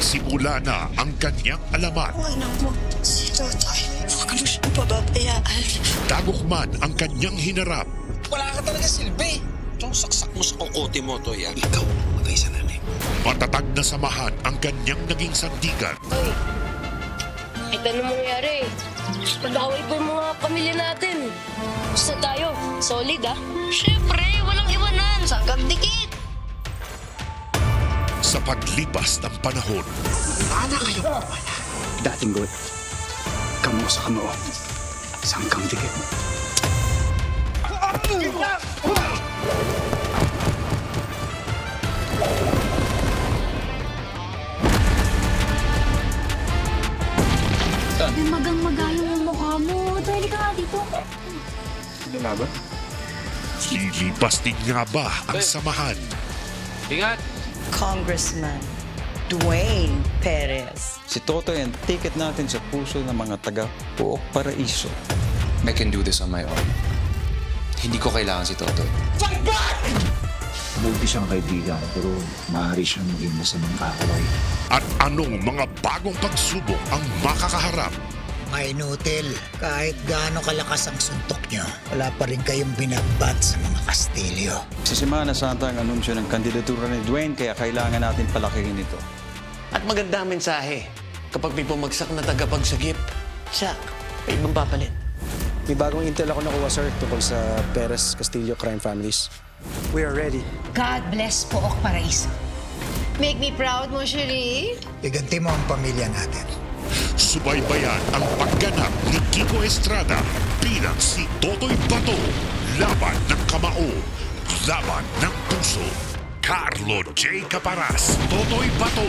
Nagsimula na ang kanyang alamat. Anak mo, si Totoy. Huwag mo pababayaan. Dagokman ang kanyang hinarap. Wala ka talaga silbi. Itong saksak mo sa kukote mo to yan. Ikaw, magay sa nanay. Matatag na samahan ang kanyang naging sandigan. Ay, ito na mangyari. Nag-away pa yung mga pamilya natin. Basta tayo, solid ah. Siyempre, walang iwanan. Sagad dikit. Sa paglipas ng panahon, Dating good. Kamu sa kamo. Sangkang dikit mo. Magang magayong yung mukha mo. Pwede ka nga dito. lilipas din nga ba ang samahan? Congressman Dwayne Perez. Si Toto ang ticket natin sa puso ng mga taga Puok Paraiso. I can do this on my own. Hindi ko kailangan si Toto. Mabuti siyang kaibigan, pero maaari siyang maging masamang kakaway. At anong mga bagong pagsubok ang makakaharap? Mainutil, kahit gaano kalakas ang suntok nyo, wala pa rin kayong binabat sa mga Kastilyo. Sa Semana Santa ang anunsyo ng kandidatura ni Dwayne kaya kailangan natin palakihin ito. At maganda ang mensahe. Kapag may bumagsak na tagapagsagip, siya, may ibang papalit. May bagong intel ako nakuha, sir, tungkol sa Perez Castillo crime families. We are ready. God bless Pook Paraiso. Make me proud mo, Cherie. Iganti mo ang pamilya natin. Subaybayan ang pagganap ni Kiko Estrada bilang si Totoy Bato. Laban ng kamao, laban ng puso. Carlo J. Caparas, Totoy Bato,